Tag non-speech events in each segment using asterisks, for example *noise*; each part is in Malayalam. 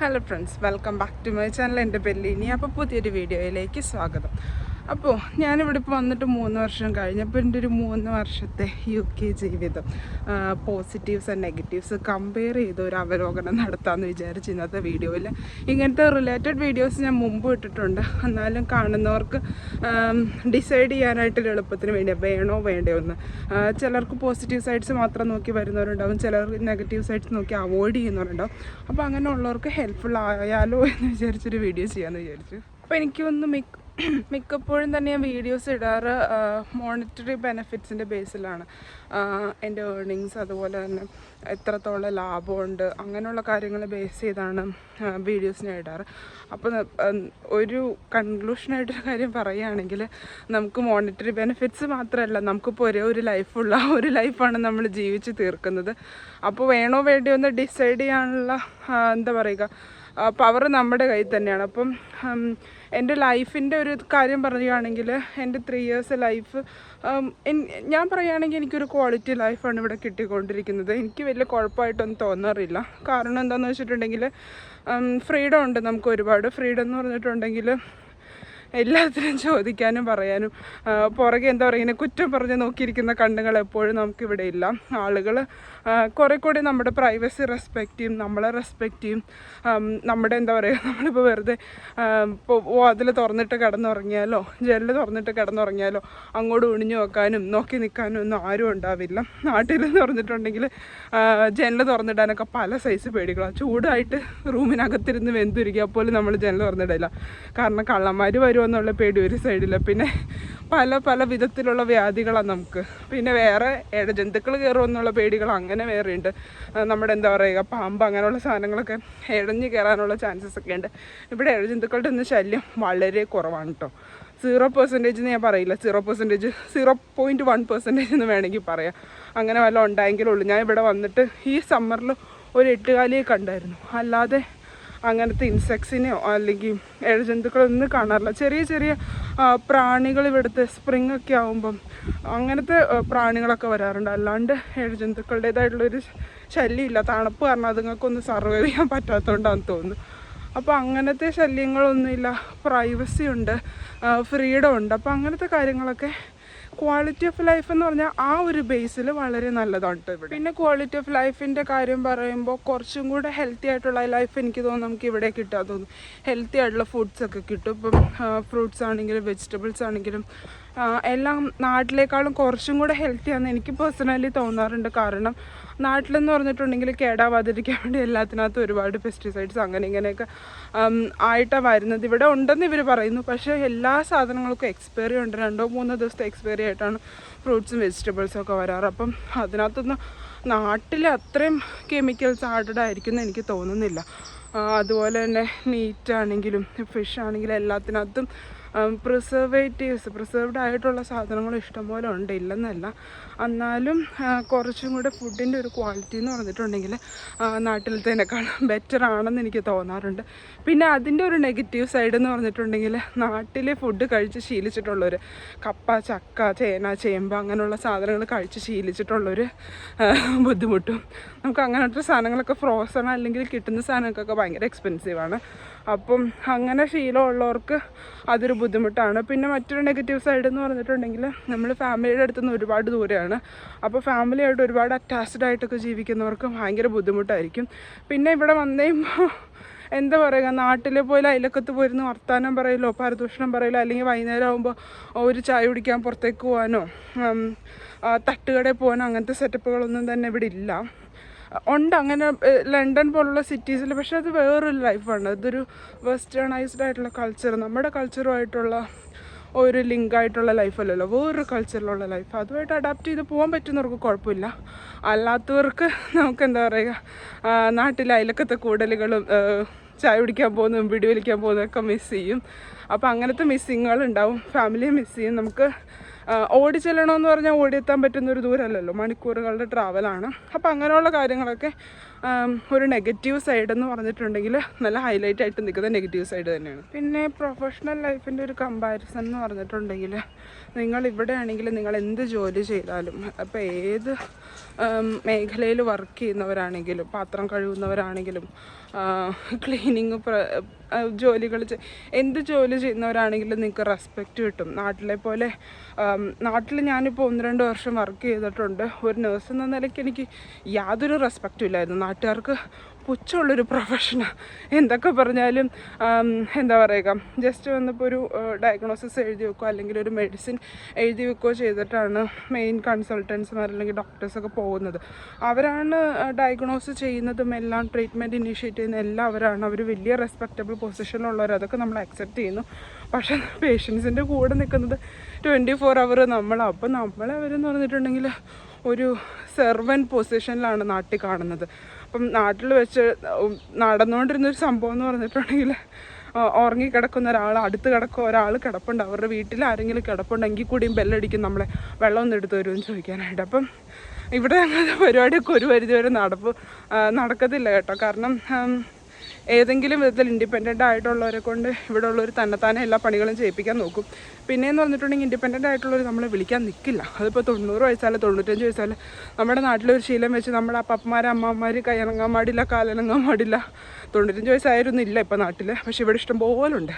Hello friends welcome back to my channel എന്റെ പെല്ലിനി അപ്പോൾ പുതിയൊരു വീഡിയോയിലേക്ക് സ്വാഗതം. അപ്പോൾ ഞാനിവിടെ ഇപ്പോൾ വന്നിട്ട് മൂന്ന് വർഷം കഴിഞ്ഞപ്പോൾ എന്റെ ഒരു മൂന്ന് വർഷത്തെ യു കെ ജീവിതം പോസിറ്റീവ്സ് ആൻഡ് നെഗറ്റീവ്സ് കമ്പയർ ചെയ്ത് ഒരു അവലോകനം നടത്താമെന്ന് വിചാരിച്ച് ഇന്നത്തെ വീഡിയോയിൽ ഇങ്ങനത്തെ റിലേറ്റഡ് വീഡിയോസ് ഞാൻ മുമ്പ് ഇട്ടിട്ടുണ്ട്. എന്നാലും കാണുന്നവർക്ക് ഡിസൈഡ് ചെയ്യാനായിട്ട് എളുപ്പത്തിന് വേണ്ടി വേണോ വേണ്ടയോ എന്ന്. ചിലർക്ക് പോസിറ്റീവ് സൈഡ്സ് മാത്രം നോക്കി വരുന്നവരുണ്ടാവും. ചിലർ നെഗറ്റീവ് സൈഡ്സ് നോക്കി അവോയ്ഡ് ചെയ്യുന്നവരുണ്ടാവും. അപ്പോൾ അങ്ങനെ ഉള്ളവർക്ക് ഹെൽപ്ഫുൾ ആയാലോ എന്ന് വിചാരിച്ചൊരു വീഡിയോ ചെയ്യാമെന്ന് വിചാരിച്ചു. അപ്പോൾ എനിക്കൊന്ന് മിക്ക *clears throat* മിക്കപ്പോഴും തന്നെ ഞാൻ വീഡിയോസ് ഇടാറ് മോണിറ്ററി ബെനിഫിറ്റ്സിന്റെ ബേസിലാണ് എന്റെ ഏർണിങ്സ് അതുപോലെ തന്നെ എത്രത്തോളം ലാഭമുണ്ട് അങ്ങനെയുള്ള കാര്യങ്ങൾ ബേസ് ചെയ്താണ് വീഡിയോസ് ഞാൻ ഇടാറ്. അപ്പോൾ ഒരു കൺക്ലൂഷനായിട്ടൊരു കാര്യം പറയുകയാണെങ്കിൽ നമുക്ക് മോണിറ്ററി ബെനിഫിറ്റ്സ് മാത്രമല്ല നമുക്കിപ്പോൾ ഒരേ ഒരു ലൈഫുള്ള ഒരു ലൈഫാണ് നമ്മൾ ജീവിച്ച് തീർക്കുന്നത്. അപ്പോൾ വേണോ വേണ്ടിയോ എന്ന് ഡിസൈഡ് ചെയ്യാനുള്ള എന്താ പറയുക പവർ നമ്മുടെ കയ്യിൽ തന്നെയാണ്. അപ്പം എന്റെ ലൈഫിന്റെ ഒരു കാര്യം പറയുകയാണെങ്കിൽ എന്റെ ത്രീ ഇയേഴ്സ് ലൈഫ് ഞാൻ പറയുകയാണെങ്കിൽ എനിക്കൊരു ക്വാളിറ്റി ലൈഫാണ് ഇവിടെ കിട്ടിക്കൊണ്ടിരിക്കുന്നത്. എനിക്ക് വലിയ കുഴപ്പമായിട്ടൊന്നും തോന്നാറില്ല. കാരണം എന്താണെന്ന് വെച്ചിട്ടുണ്ടെങ്കിൽ ഫ്രീഡം ഉണ്ട് നമുക്ക് ഒരുപാട്. ഫ്രീഡം എന്ന് പറഞ്ഞിട്ടുണ്ടെങ്കിൽ എല്ലാത്തിനും ചോദിക്കാനും പറയാനും പുറകെ എന്താ പറയുക ഇങ്ങനെ കുറ്റം പറഞ്ഞ് നോക്കിയിരിക്കുന്ന കണ്ണുകൾ എപ്പോഴും നമുക്കിവിടെ ഇല്ല. ആളുകൾ കുറേ കൂടി നമ്മുടെ പ്രൈവസി റെസ്പെക്റ്റ് ചെയ്യും നമ്മളെ റെസ്പെക്റ്റ് ചെയ്യും. നമ്മുടെ എന്താ പറയുക നമ്മളിപ്പോൾ വെറുതെ അതിൽ തുറന്നിട്ട് കിടന്നുറങ്ങിയാലോ ജനൽ തുറന്നിട്ട് കിടന്നുറങ്ങിയാലോ അങ്ങോട്ട് ഒണിഞ്ഞു നോക്കാനും നോക്കി നിൽക്കാനും ഒന്നും ആരും ഉണ്ടാവില്ല. നാട്ടിലെന്ന് പറഞ്ഞിട്ടുണ്ടെങ്കിൽ ജനൽ തുറന്നിടാനൊക്കെ പല സൈസ് പേടികളാണ് ചൂടായിട്ട് റൂമിനകത്തിരുന്ന് വെന്തുരിക്കുക പോലും നമ്മൾ ജനൽ തുറന്നിടില്ല കാരണം കള്ളന്മാർ വരുമെന്നുള്ള പേടി ഒരു സൈഡിൽ പിന്നെ പല പല വിധത്തിലുള്ള വ്യാധികളാണ് നമുക്ക്. പിന്നെ വേറെ ഇഴജന്തുക്കൾ കയറുമെന്നുള്ള പേടികൾ അങ്ങനെ വേറെ ഉണ്ട്. നമ്മുടെ എന്താ പറയുക പാമ്പ് അങ്ങനെയുള്ള സാധനങ്ങളൊക്കെ ഇഴഞ്ഞു കയറാനുള്ള ചാൻസസ് ഒക്കെ ഉണ്ട്. ഇവിടെ ഇഴജന്തുക്കളുടെ ഒന്നും ശല്യം വളരെ കുറവാണ് കേട്ടോ സീറോ പെർസെന്റേജ് എന്ന് ഞാൻ പറയില്ല. Zero percentage zero point one percentage എന്ന് വേണമെങ്കിൽ പറയാം. അങ്ങനെ വല്ല ഉണ്ടായെങ്കിലുള്ളൂ ഞാൻ ഇവിടെ വന്നിട്ട് ഈ സമ്മറിൽ ഒരു എട്ടുകാലിയെ കണ്ടായിരുന്നു. അല്ലാതെ അങ്ങനത്തെ ഇൻസെക്ട്സിനെയോ അല്ലെങ്കിൽ ഇഴജന്തുക്കളൊന്നും കാണാറില്ല. ചെറിയ ചെറിയ പ്രാണികൾ ഇവിടുത്തെ സ്പ്രിംഗ് ഒക്കെ ആകുമ്പം അങ്ങനത്തെ പ്രാണികളൊക്കെ വരാറുണ്ട്. അല്ലാണ്ട് ഇഴജന്തുക്കളുടേതായിട്ടുള്ളൊരു ശല്യമില്ല. തണുപ്പ് കാരണം അതുങ്ങൾക്കൊന്നും സർവൈവ് ചെയ്യാൻ പറ്റാത്തതുകൊണ്ടാണെന്ന് തോന്നുന്നു. അപ്പോൾ അങ്ങനത്തെ ശല്യങ്ങളൊന്നുമില്ല. പ്രൈവസി ഉണ്ട്. ഫ്രീഡം ഉണ്ട്. അപ്പോൾ അങ്ങനത്തെ കാര്യങ്ങളൊക്കെ ക്വാളിറ്റി ഓഫ് ലൈഫ് എന്ന് പറഞ്ഞാൽ ആ ഒരു ബേസിൽ വളരെ നല്ലതാണ് ഇവിടെ. പിന്നെ ക്വാളിറ്റി ഓഫ് ലൈഫിന്റെ കാര്യം പറയുമ്പോൾ കുറച്ചും കൂടെ ഹെൽത്തി ആയിട്ടുള്ള ലൈഫ് എനിക്ക് തോന്നുന്നു നമുക്ക് ഇവിടെ കിട്ടാൻ തോന്നുന്നു. ഹെൽത്തി ആയിട്ടുള്ള ഫുഡ്സ് ഒക്കെ കിട്ടും. ഇപ്പം ഫ്രൂട്ട്സ് ആണെങ്കിലും വെജിറ്റബിൾസ് ആണെങ്കിലും എല്ലാം നാട്ടിലേക്കാളും കുറച്ചും കൂടെ ഹെൽത്തിയാണെന്ന് എനിക്ക് പേഴ്സണലി തോന്നാറുണ്ട്. കാരണം നാട്ടിലെന്ന് പറഞ്ഞിട്ടുണ്ടെങ്കിൽ കേടാവാതിരിക്കാൻ വേണ്ടി എല്ലാത്തിനകത്തും ഒരുപാട് പെസ്റ്റിസൈഡ്സ് അങ്ങനെ ഇങ്ങനെയൊക്കെ ആയിട്ടാണ് വരുന്നത്. ഇവിടെ ഉണ്ടെന്ന് ഇവർ പറയുന്നു. പക്ഷേ എല്ലാ സാധനങ്ങൾക്കും എക്സ്പയറി ഉണ്ട്. രണ്ടോ മൂന്നോ ദിവസത്തെ എക്സ്പയറി ആയിട്ടാണ് ഫ്രൂട്ട്സും വെജിറ്റബിൾസും ഒക്കെ വരാറ്. അപ്പം അതിനകത്തൊന്നും നാട്ടിൽ അത്രയും കെമിക്കൽസ് ആഡഡ് ആയിരിക്കും എന്ന് എനിക്ക് തോന്നുന്നില്ല. അതുപോലെ തന്നെ മീറ്റ് ആണെങ്കിലും ഫിഷ് ആണെങ്കിലും എല്ലാത്തിനകത്തും പ്രിസർവേറ്റീവ്സ് പ്രിസർവ്ഡ് ആയിട്ടുള്ള സാധനങ്ങൾ ഇഷ്ടംപോലെ ഉണ്ട് ഇല്ലെന്നല്ല. എന്നാലും കുറച്ചും കൂടെ ഫുഡിന്റെ ഒരു ക്വാളിറ്റി എന്ന് പറഞ്ഞിട്ടുണ്ടെങ്കിൽ നാട്ടിലത്തേനേക്കാൾ ബെറ്റർ ആണെന്ന് എനിക്ക് തോന്നാറുണ്ട്. പിന്നെ അതിന്റെ ഒരു നെഗറ്റീവ് സൈഡ് എന്ന് പറഞ്ഞിട്ടുണ്ടെങ്കിൽ നാട്ടിലെ ഫുഡ് കഴിച്ച് ശീലിച്ചിട്ടുള്ളവർ കപ്പ ചക്ക ചേന ചേമ്പ് അങ്ങനെയുള്ള സാധനങ്ങൾ കഴിച്ച് ശീലിച്ചിട്ടുള്ളൊരു ബുദ്ധിമുട്ടും നമുക്ക് അങ്ങനത്തെ സാധനങ്ങളൊക്കെ ഫ്രോസൺ അല്ലെങ്കിൽ കിട്ടുന്ന സാധനങ്ങൾക്കൊക്കെ ഭയങ്കര എക്സ്പെൻസീവാണ് അപ്പം അങ്ങനെ ശീലമുള്ളവർക്ക് അതൊരു ബുദ്ധിമുട്ടാണ്. പിന്നെ മറ്റൊരു നെഗറ്റീവ് സൈഡ് എന്ന് പറഞ്ഞിട്ടുണ്ടെങ്കിൽ നമ്മൾ ഫാമിലിയുടെ അടുത്ത് നിന്ന് ഒരുപാട് ദൂരെയാണ്. അപ്പോൾ ഫാമിലിയായിട്ട് ഒരുപാട് അറ്റാച്ച്ഡ് ആയിട്ടൊക്കെ ജീവിക്കുന്നവർക്ക് ഭയങ്കര ബുദ്ധിമുട്ടായിരിക്കും. പിന്നെ ഇവിടെ വന്നു എന്താ പറയുക നാട്ടിലെ പോലെ അയലക്കത്ത് പോയിരുന്ന് വർത്താനം പറയലോ പരദൂഷണം പറയലോ അല്ലെങ്കിൽ വൈകുന്നേരം ആകുമ്പോൾ ഒരു ചായ കുടിക്കാൻ പുറത്തേക്ക് പോകാനോ തട്ടുകടയിൽ പോകാനോ അങ്ങനത്തെ സെറ്റപ്പുകളൊന്നും തന്നെ ഇവിടെ ഇല്ല. ഉണ്ട് അങ്ങനെ ലണ്ടൻ പോലുള്ള സിറ്റീസിൽ പക്ഷേ അത് വേറൊരു ലൈഫാണ് ഇതൊരു വെസ്റ്റേണൈസ്ഡ് ആയിട്ടുള്ള കൾച്ചർ നമ്മുടെ കൾച്ചറുമായിട്ടുള്ള ഒരു ലിങ്കായിട്ടുള്ള ലൈഫല്ലല്ലോ വേറൊരു കൾച്ചറിലുള്ള ലൈഫ് അതുമായിട്ട് അഡാപ്റ്റ് ചെയ്ത് പോകാൻ പറ്റുന്നവർക്ക് കുഴപ്പമില്ല. അല്ലാത്തവർക്ക് നമുക്ക് എന്താ പറയുക നാട്ടിലെ അയലക്കത്തെ കൂടലുകളും ചായ കുടിക്കാൻ പോകുന്നതും വീഡിയോ വലിക്കാൻ പോകുന്നതൊക്കെ മിസ് ചെയ്യും. അപ്പോൾ അങ്ങനത്തെ മിസ്സിങ്ങുകൾ ഉണ്ടാവും ഫാമിലിയെ മിസ് ചെയ്യും. നമുക്ക് ഓടി ചെല്ലണമെന്ന് പറഞ്ഞാൽ ഓടിയെത്താൻ പറ്റുന്ന ഒരു ദൂരമല്ലല്ലോ മണിക്കൂറുകളുടെ ട്രാവലാണ്. അപ്പോൾ അങ്ങനെയുള്ള കാര്യങ്ങളൊക്കെ ഒരു നെഗറ്റീവ് സൈഡ് എന്ന് പറഞ്ഞിട്ടുണ്ടെങ്കിൽ നല്ല ഹൈലൈറ്റ് ആയിട്ട് നിൽക്കുന്ന നെഗറ്റീവ് സൈഡ് തന്നെയാണ്. പിന്നെ പ്രൊഫഷണൽ ലൈഫിന്റെ ഒരു കമ്പാരിസൺ എന്ന് പറഞ്ഞിട്ടുണ്ടെങ്കിൽ നിങ്ങൾ ഇവിടെ ആണെങ്കിൽ നിങ്ങൾ എന്ത് ജോലി ചെയ്താലും അപ്പോൾ ഏത് മേഖലയിൽ വർക്ക് ചെയ്യുന്നവരാണെങ്കിലും പാത്രം കഴുകുന്നവരാണെങ്കിലും ക്ലീനിങ് ജോലികൾ എന്ത് ജോലി ചെയ്യുന്നവരാണെങ്കിലും നിങ്ങൾക്ക് റെസ്പെക്റ്റ് കിട്ടും. നാട്ടിലെ പോലെ നാട്ടിൽ ഞാനിപ്പോൾ ഒന്ന് രണ്ട് വർഷം വർക്ക് ചെയ്തിട്ടുണ്ട്. ഒരു നേഴ്സ് എന്ന നിലയ്ക്ക് എനിക്ക് യാതൊരു റെസ്പെക്റ്റും ഇല്ലായിരുന്നു. നാട്ടുകാർക്ക് പുച്ഛമുള്ളൊരു പ്രൊഫഷനാണ് എന്തൊക്കെ പറഞ്ഞാലും എന്താ പറയുക ജസ്റ്റ് വന്നപ്പോൾ ഒരു ഡയഗ്നോസിസ് എഴുതി വെക്കുകയോ അല്ലെങ്കിൽ ഒരു മെഡിസിൻ എഴുതി വെക്കുകയോ ചെയ്തിട്ടാണ് മെയിൻ കൺസൾട്ടൻസുമാർ അല്ലെങ്കിൽ ഡോക്ടേഴ്സൊക്കെ പോകുന്നത്. അവരാണ് ഡയഗ്നോസ് ചെയ്യുന്നതും എല്ലാം ട്രീറ്റ്മെന്റ് ഇനീഷ്യേറ്റ് ചെയ്യുന്ന എല്ലാവരാണ് അവർ വലിയ റെസ്പെക്റ്റബിൾ പൊസിഷനിലുള്ളവർ അതൊക്കെ നമ്മൾ അക്സെപ്റ്റ് ചെയ്യുന്നു. പക്ഷേ പേഷ്യൻസിന്റെ കൂടെ നിൽക്കുന്നത് ട്വന്റി ഫോർ അവർ നമ്മളാണ് നമ്മളെ നമ്മളവരെന്ന് പറഞ്ഞിട്ടുണ്ടെങ്കിൽ ഒരു സെർവൻ പൊസിഷനിലാണ് നാട്ടിൽ കാണുന്നത്. അപ്പം നാട്ടിൽ വെച്ച് നടന്നുകൊണ്ടിരുന്ന ഒരു സംഭവം എന്ന് പറഞ്ഞിട്ടുണ്ടെങ്കിൽ ഉറങ്ങിക്കിടക്കുന്ന ഒരാൾ അടുത്ത് കിടക്കുക ഒരാൾ കിടപ്പുണ്ട്. അവരുടെ വീട്ടിൽ ആരെങ്കിലും കിടപ്പുണ്ടെങ്കിൽ കൂടിയും ബെല്ലടിക്കും നമ്മളെ. വെള്ളം ഒന്ന് എടുത്ത് തരുമെന്ന് ചോദിക്കാനായിട്ട്. അപ്പം ഇവിടെ അങ്ങനത്തെ പരിപാടിയൊക്കെ ഒരു പരിധിവരെ നടപ്പ് നടക്കത്തില്ല കേട്ടോ. കാരണം ഏതെങ്കിലും വിധത്തിൽ ഇൻഡിപെൻഡന്റ് ആയിട്ടുള്ളവരെ കൊണ്ട് ഇവിടെ ഉള്ളവർ തന്നെത്താനെ എല്ലാ പണികളും ചെയ്യിപ്പിക്കാൻ നോക്കും. പിന്നെയെന്ന് പറഞ്ഞിട്ടുണ്ടെങ്കിൽ ഇൻഡിപെൻഡന്റ് ആയിട്ടുള്ളവർ നമ്മളെ വിളിക്കാൻ നിൽക്കില്ല അതിപ്പോൾ തൊണ്ണൂറ് വയസ്സായാലും തൊണ്ണൂറ്റഞ്ച് വയസ്സായാലും നമ്മുടെ നാട്ടിലൊരു ശീലം വെച്ച് നമ്മുടെ അപ്പന്മാർ അമ്മമാർ കൈയണങ്ങാൻ പാടില്ല കാലനങ്ങാൻ പാടില്ല. തൊണ്ണൂറ്റഞ്ച് വയസ്സായിരുന്നു ഇല്ല ഇപ്പോൾ നാട്ടിൽ പക്ഷേ ഇവിടെ ഇഷ്ടം പോലെ ഉണ്ട്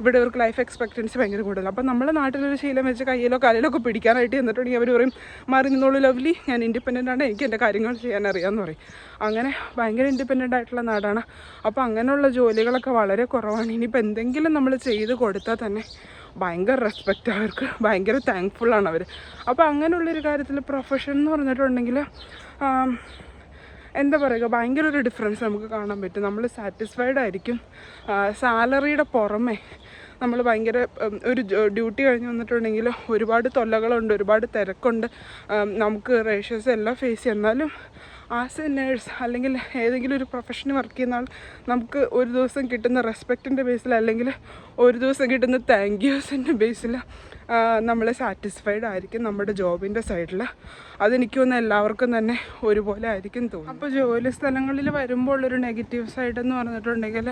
ഇവിടെ ഇവർക്ക് ലൈഫ് എക്സ്പെക്റ്റൻസി ഭയങ്കര കൂടുതലാണ് അപ്പം നമ്മുടെ നാട്ടിലൊരു ശീലം വെച്ച് കയ്യിലോ കാലിലോ ഒക്കെ പിടിക്കാനായിട്ട് എന്നിട്ടുണ്ടെങ്കിൽ അവർ പറയും മാറി നിന്നോളൂ ലവ്ലി. ഞാൻ ഇൻഡിപെൻഡന്റ് ആണ്. എനിക്ക് എന്റെ കാര്യങ്ങൾ ചെയ്യാൻ അറിയാമെന്ന് പറയും. അങ്ങനെ ഭയങ്കര ഇൻഡിപെൻഡന്റ് ആയിട്ടുള്ള നാടാണ്. അപ്പോൾ അങ്ങനെയുള്ള ജോലികളൊക്കെ വളരെ കുറവാണ്. ഇനിയിപ്പോൾ എന്തെങ്കിലും നമ്മൾ ചെയ്ത് കൊടുത്താൽ തന്നെ ഭയങ്കര റെസ്പെക്റ്റ് അവർക്ക്. ഭയങ്കര താങ്ക്ഫുള്ളാണ് അവർ അപ്പോൾ അങ്ങനെയുള്ളൊരു കാര്യത്തിൽ പ്രൊഫഷൻ എന്ന് പറഞ്ഞിട്ടുണ്ടെങ്കിൽ എന്താ പറയുക ഭയങ്കര ഒരു ഡിഫറൻസ് നമുക്ക് കാണാൻ പറ്റും. നമ്മൾ സാറ്റിസ്ഫൈഡ് ആയിരിക്കും. സാലറിയുടെ പുറമെ നമ്മൾ ഭയങ്കര ഒരു ഡ്യൂട്ടി കഴിഞ്ഞ് വന്നിട്ടുണ്ടെങ്കിൽ ഒരുപാട് തൊല്ലകളുണ്ട് ഒരുപാട് തിരക്കുണ്ട്. നമുക്ക് റേഷ്യസ് എല്ലാം ഫേസ് ചെയ്യും. എന്നാലും ആസ് എ നേഴ്സ് അല്ലെങ്കിൽ ഏതെങ്കിലും ഒരു പ്രൊഫഷന് വർക്ക് ചെയ്യുന്ന ആൾ നമുക്ക് ഒരു ദിവസം കിട്ടുന്ന റെസ്പെക്റ്റിന്റെ ബേസിൽ അല്ലെങ്കിൽ ഒരു ദിവസം കിട്ടുന്ന താങ്ക് യൂസിന്റെ ബേസിൽ നമ്മൾ സാറ്റിസ്ഫൈഡ് ആയിരിക്കും നമ്മുടെ ജോബിന്റെ സൈഡിൽ അതെനിക്ക് തോന്നുന്നു എല്ലാവർക്കും തന്നെ ഒരുപോലെ ആയിരിക്കും തോന്നും അപ്പോൾ ജോലി സ്ഥലങ്ങളിൽ വരുമ്പോൾ ഒരു നെഗറ്റീവ് സൈഡ് എന്ന് പറഞ്ഞിട്ടുണ്ടെങ്കിൽ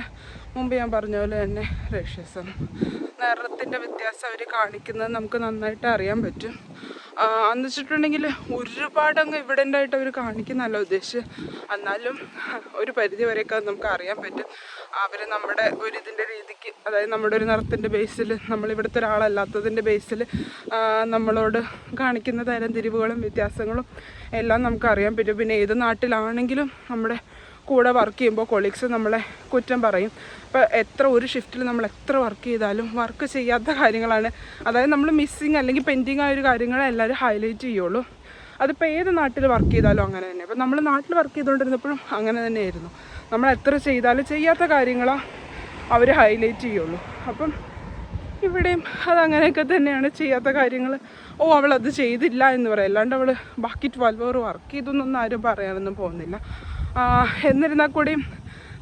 മുമ്പ് ഞാൻ പറഞ്ഞ പോലെ തന്നെ രക്ഷസം നിറത്തിന്റെ വ്യത്യാസം അവർ കാണിക്കുന്നത് നമുക്ക് നന്നായിട്ട് അറിയാൻ പറ്റും. എന്ന് വെച്ചിട്ടുണ്ടെങ്കിൽ ഒരുപാട് അങ്ങ് ഇവിഡന്റ് ആയിട്ട് അവർ കാണിക്കുന്നല്ല ഉദ്ദേശിച്ച് എന്നാലും ഒരു പരിധി വരെയൊക്കെ നമുക്ക് അറിയാൻ പറ്റും. അവർ നമ്മുടെ ഒരു ഇതിന്റെ രീതിക്ക് അതായത് നമ്മുടെ ഒരു നിറത്തിന്റെ ബേസിൽ നമ്മളിവിടുത്തെ ഒരാളല്ലാത്തതിന്റെ ബേസിൽ നമ്മളോട് കാണിക്കുന്ന തരം തിരിവുകളും വ്യത്യാസങ്ങളും എല്ലാം നമുക്ക് അറിയാൻ പറ്റും. പിന്നെ ഏത് നാട്ടിലാണെങ്കിലും നമ്മുടെ കൂടെ വർക്ക് ചെയ്യുമ്പോൾ കൊളീഗ്സ് നമ്മളെ കുറ്റം പറയും. അപ്പോൾ എത്ര ഒരു ഷിഫ്റ്റിൽ നമ്മൾ എത്ര വർക്ക് ചെയ്താലും വർക്ക് ചെയ്യാത്ത കാര്യങ്ങളാണ്. അതായത് നമ്മൾ മിസ്സിങ് അല്ലെങ്കിൽ പെൻഡിങ് ആയ ഒരു കാര്യങ്ങളെ എല്ലാവരും ഹൈലൈറ്റ് ചെയ്യുള്ളൂ. അതിപ്പോൾ ഏത് നാട്ടിൽ വർക്ക് ചെയ്താലും അങ്ങനെ തന്നെ. അപ്പോൾ നമ്മൾ നാട്ടിൽ വർക്ക് ചെയ്തുകൊണ്ടിരുന്നപ്പോഴും അങ്ങനെ തന്നെയായിരുന്നു. നമ്മൾ എത്ര ചെയ്താലും ചെയ്യാത്ത കാര്യങ്ങളാണ് അവർ ഹൈലൈറ്റ് ചെയ്യുള്ളൂ. അപ്പം ഇവിടെയും അതങ്ങനെയൊക്കെ തന്നെയാണ് ചെയ്യാത്ത കാര്യങ്ങൾ ഓ അവൾ അത് ചെയ്തില്ല എന്ന് പറയും. അല്ലാണ്ട് അവൾ ബാക്കി ട്വൽവ് അവർ വർക്ക് ചെയ്തൊന്നും ആരും പറയാനൊന്നും പോകുന്നില്ല. എന്നിരുന്നാൽ കൂടിയും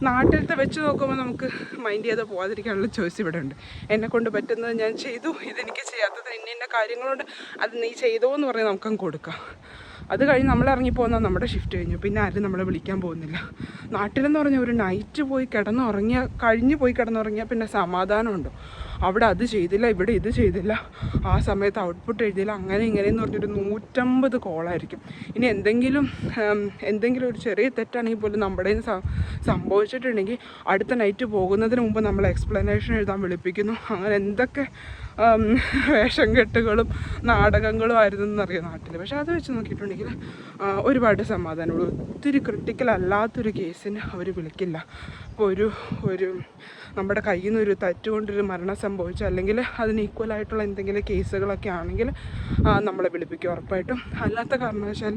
നാട്ടിലത്തെ വെച്ച് നോക്കുമ്പോൾ നമുക്ക് മൈൻഡ് ചെയ്ത് പോകാതിരിക്കാനുള്ള ചോയ്സ് ഇവിടെ ഉണ്ട് എന്നെ കൊണ്ട് പറ്റുന്നത് ഞാൻ ചെയ്തു. ഇതെനിക്ക് ചെയ്യാത്തത് ഇന്ന ഇന്ന കാര്യങ്ങളുണ്ട്. അത് നീ ചെയ്തോ എന്ന് പറഞ്ഞാൽ നമുക്കങ്ങ് കൊടുക്കാം. അത് കഴിഞ്ഞ് നമ്മൾ ഇറങ്ങി പോകുന്ന നമ്മുടെ ഷിഫ്റ്റ് കഴിഞ്ഞു. പിന്നെ ആരും നമ്മളെ വിളിക്കാൻ പോകുന്നില്ല. നാട്ടിലെന്ന് പറഞ്ഞാൽ ഒരു നൈറ്റ് പോയി കിടന്നുറങ്ങിയ കഴിഞ്ഞ് പോയി കിടന്നുറങ്ങിയാൽ പിന്നെ സമാധാനമുണ്ടോ? അവിടെ അത് ചെയ്തില്ല ഇവിടെ ഇത് ചെയ്തില്ല. ആ സമയത്ത് ഔട്ട്പുട്ട് എഴുതിയില്ല. അങ്ങനെ ഇങ്ങനെയെന്ന് പറഞ്ഞൊരു നൂറ്റമ്പത് കോളായിരിക്കും ഇനി എന്തെങ്കിലും എന്തെങ്കിലും ഒരു ചെറിയ തെറ്റാണെങ്കിൽ പോലും നമ്മുടെ സംഭവിച്ചിട്ടുണ്ടെങ്കിൽ അടുത്ത നൈറ്റ് പോകുന്നതിന് മുമ്പ് നമ്മൾ എക്സ്പ്ലനേഷൻ എഴുതാൻ വിളിപ്പിക്കുന്നു. അങ്ങനെ എന്തൊക്കെ വേഷം കെട്ടുകളും നാടകങ്ങളും ആയിരുന്നു എന്നറിയാം നാട്ടിൽ പക്ഷെ അത് വെച്ച് നോക്കിയിട്ടുണ്ടെങ്കിൽ ഒരുപാട് സമാധാനമുള്ളൂ. ഒത്തിരി ക്രിട്ടിക്കൽ അല്ലാത്തൊരു കേസിന് അവർ വിളിക്കില്ല. ഇപ്പോൾ ഒരു ഒരു നമ്മുടെ കയ്യിൽ നിന്ന് ഒരു തറ്റുകൊണ്ടൊരു മരണം സംഭവിച്ചു അല്ലെങ്കിൽ അതിന് ഈക്വലായിട്ടുള്ള എന്തെങ്കിലും കേസുകളൊക്കെ ആണെങ്കിൽ നമ്മളെ വിളിപ്പിക്കും ഉറപ്പായിട്ടും. അല്ലാത്ത കാരണവശാൽ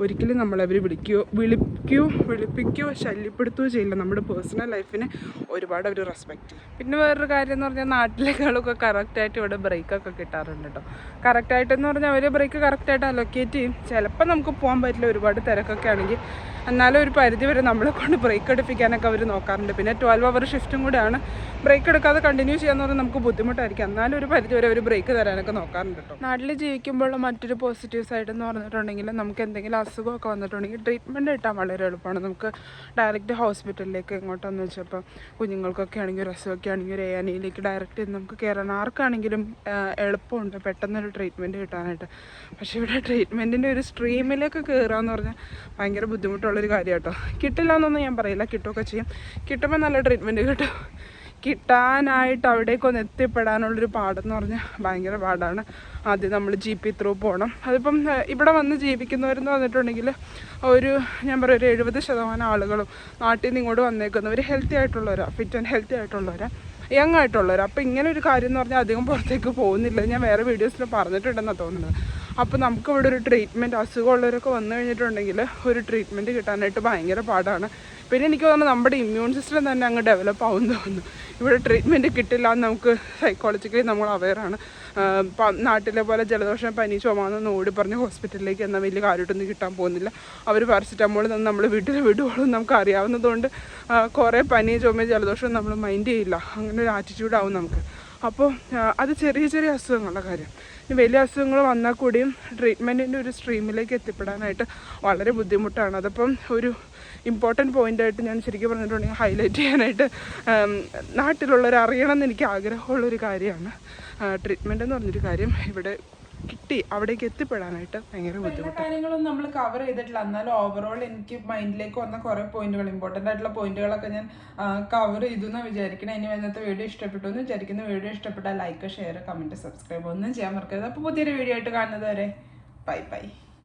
ഒരിക്കലും നമ്മളവർ വിളിക്കുകയോ വിളിക്കുകയോ വിളിപ്പിക്കുകയോ ശല്യപ്പെടുത്തുകയോ ചെയ്യില്ല. നമ്മുടെ പേഴ്സണൽ ലൈഫിനെ ഒരുപാട് ഒരു റെസ്പെക്റ്റ് പിന്നെ വേറൊരു കാര്യം എന്ന് പറഞ്ഞാൽ നാട്ടിലേക്കാളൊക്കെ കറക്റ്റായിട്ട് ഇവിടെ ബ്രേക്കൊക്കെ കിട്ടാറുണ്ട് കേട്ടോ കറക്റ്റായിട്ടെന്ന് പറഞ്ഞാൽ അവർ ബ്രേക്ക് കറക്റ്റായിട്ട് അലൊക്കേറ്റ് ചെയ്യും. ചിലപ്പോൾ നമുക്ക് പോകാൻ പറ്റില്ല. ഒരുപാട് തിരക്കൊക്കെ ആണെങ്കിൽ എന്നാലും ഒരു പരിധി വരെ നമ്മളെ കൊണ്ട് ബ്രേക്ക് എടുപ്പിക്കാനൊക്കെ അവർ നോക്കാറുണ്ട്. പിന്നെ ട്വൽവ് അവർ ഷിഫ്റ്റും കൂടെയാണ് ബ്രേക്ക് എടുക്കാതെ കണ്ടിന്യൂ ചെയ്യാന്ന് പറഞ്ഞാൽ നമുക്ക് ബുദ്ധിമുട്ടായിരിക്കും. എന്നാലും ഒരു പരിധി വരെ അവർ ബ്രേക്ക് തരാനൊക്കെ നോക്കാറുണ്ട് കേട്ടോ. നാട്ടിൽ ജീവിക്കുമ്പോഴുള്ള മറ്റൊരു പോസിറ്റീവ് സൈഡ് എന്ന് പറഞ്ഞിട്ടുണ്ടെങ്കിൽ നമുക്ക് എന്തെങ്കിലും അസുഖമൊക്കെ വന്നിട്ടുണ്ടെങ്കിൽ ട്രീറ്റ്മെന്റ് കിട്ടാൻ വളരെ എളുപ്പമാണ്. നമുക്ക് ഡയറക്റ്റ് ഹോസ്പിറ്റലിലേക്ക് എങ്ങോട്ടാന്ന് വെച്ചപ്പോൾ കുഞ്ഞുങ്ങൾക്കൊക്കെ ആണെങ്കിൽ ഒരു അസുഖമൊക്കെ ആണെങ്കിൽ ഒരു എ ഡയറക്റ്റ് നമുക്ക് കയറാൻ ആർക്കാണെങ്കിലും എളുപ്പമുണ്ട് പെട്ടെന്നൊരു ട്രീറ്റ്മെന്റ് കിട്ടാനായിട്ട്. പക്ഷേ ഇവിടെ ട്രീറ്റ്മെന്റിന്റെ ഒരു സ്ട്രീമിലേക്ക് കയറുക എന്ന് പറഞ്ഞാൽ ഭയങ്കര ബുദ്ധിമുട്ടുള്ളൊരു കാര്യം കേട്ടോ കിട്ടില്ല എന്നൊന്നും ഞാൻ പറയില്ല. കിട്ടുകയൊക്കെ ചെയ്യും. കിട്ടുമ്പോൾ നല്ല ട്രീറ്റ്മെന്റ് കിട്ടും. കിട്ടാനായിട്ട് അവിടേക്കൊന്ന് എത്തിപ്പെടാനുള്ളൊരു പാടെന്ന് പറഞ്ഞാൽ ഭയങ്കര പാടാണ്. ആദ്യം നമ്മൾ ജി പി ത്രൂ പോകണം അതിപ്പം ഇവിടെ വന്ന് ജീവിക്കുന്നവരെന്ന് പറഞ്ഞിട്ടുണ്ടെങ്കിൽ ഒരു ഞാൻ പറയാം ഒരു എഴുപത് ശതമാനം ആളുകളും നാട്ടിൽ നിന്ന് ഇങ്ങോട്ട് വന്നേക്കുന്നവർ ഹെൽത്തി ആയിട്ടുള്ളവരാണ് ഫിറ്റ് ആൻഡ് ഹെൽത്തി ആയിട്ടുള്ളവരാണ് യങ് ആയിട്ടുള്ളവർ അപ്പോൾ ഇങ്ങനെ ഒരു കാര്യം എന്ന് പറഞ്ഞാൽ അധികം പുറത്തേക്ക് പോകുന്നില്ല. ഞാൻ വേറെ വീഡിയോസിൽ പറഞ്ഞിട്ടുണ്ടെന്നാണ് തോന്നുന്നത്. അപ്പോൾ നമുക്ക് ഇവിടെ ഒരു ട്രീറ്റ്മെന്റ് അസുഖമുള്ളവരൊക്കെ വന്നു കഴിഞ്ഞിട്ടുണ്ടെങ്കിൽ ഒരു ട്രീറ്റ്മെന്റ് കിട്ടാനായിട്ട് ഭയങ്കര പാടാണ്. പിന്നെ എനിക്ക് തോന്നുന്നു നമ്മുടെ ഇമ്മ്യൂൺ സിസ്റ്റം തന്നെ അങ്ങ് ഡെവലപ്പ് ആവും തോന്നുന്നു. ഇവിടെ ട്രീറ്റ്മെന്റ് കിട്ടില്ല എന്ന് നമുക്ക് സൈക്കോളജിക്കലി നമ്മൾ അവെയറാണ് നാട്ടിലെ പോലെ ജലദോഷം പനി ചുമന്ന് ഓടി പറഞ്ഞ് ഹോസ്പിറ്റലിലേക്ക് എന്നാൽ വലിയ കാര്യമായിട്ടൊന്നും കിട്ടാൻ പോകുന്നില്ല. അവർ പാരസിറ്റമോൾ തന്നെ നമ്മൾ വീട്ടിൽ വിടുകയുള്ളൂ നമുക്ക് അറിയാവുന്നതുകൊണ്ട് കുറേ പനി ചുമ ജലദോഷം നമ്മൾ മൈൻഡ് ചെയ്യില്ല. അങ്ങനെ ഒരു ആറ്റിറ്റ്യൂഡാവും നമുക്ക്. അപ്പോൾ അത് ചെറിയ ചെറിയ അസുഖങ്ങളുടെ കാര്യം. ഇനി വലിയ അസുഖങ്ങൾ വന്നാൽ കൂടിയും ട്രീറ്റ്മെന്റിന്റെ ഒരു സ്ട്രീമിലേക്ക് എത്തിപ്പെടാനായിട്ട് വളരെ ബുദ്ധിമുട്ടാണ്. അതപ്പം ഒരു ഇമ്പോർട്ടന്റ് പോയിന്റായിട്ട് ഞാൻ ശരിക്കും പറഞ്ഞിട്ടുണ്ടെങ്കിൽ ഹൈലൈറ്റ് ചെയ്യാനായിട്ട് നാട്ടിലുള്ളവർ അറിയണം എന്ന് എനിക്ക് ആഗ്രഹമുള്ളൊരു കാര്യമാണ് ട്രീറ്റ്മെന്റ് എന്ന് പറഞ്ഞൊരു കാര്യം ഇവിടെ കിട്ടി അവിടേക്ക് എത്തിപ്പെടാനായിട്ട് ഭയങ്കര ബുദ്ധിമുട്ട്. കാര്യങ്ങളൊന്നും നമ്മൾ കവർ ചെയ്തിട്ടില്ല. എന്നാലും ഓവറോൾ എനിക്ക് മൈൻഡിലേക്ക് വന്ന കുറേ പോയിന്റുകൾ ഇമ്പോർട്ടന്റ് ആയിട്ടുള്ള പോയിന്റുകളൊക്കെ ഞാൻ കവർ ചെയ്തു എന്ന് വിചാരിക്കണം. ഇനി ഇന്നത്തെ വീഡിയോ ഇഷ്ടപ്പെട്ടു എന്ന് വിചാരിക്കുന്ന വീഡിയോ ഇഷ്ടപ്പെട്ടാൽ ലൈക്ക് ഷെയർ കമന്റ് സബ്സ്ക്രൈബ് ഒന്നും ചെയ്യാൻ മറക്കരുത്. അപ്പോൾ പുതിയൊരു വീഡിയോ ആയിട്ട് കാണുന്നത് വരെ ബൈ ബൈ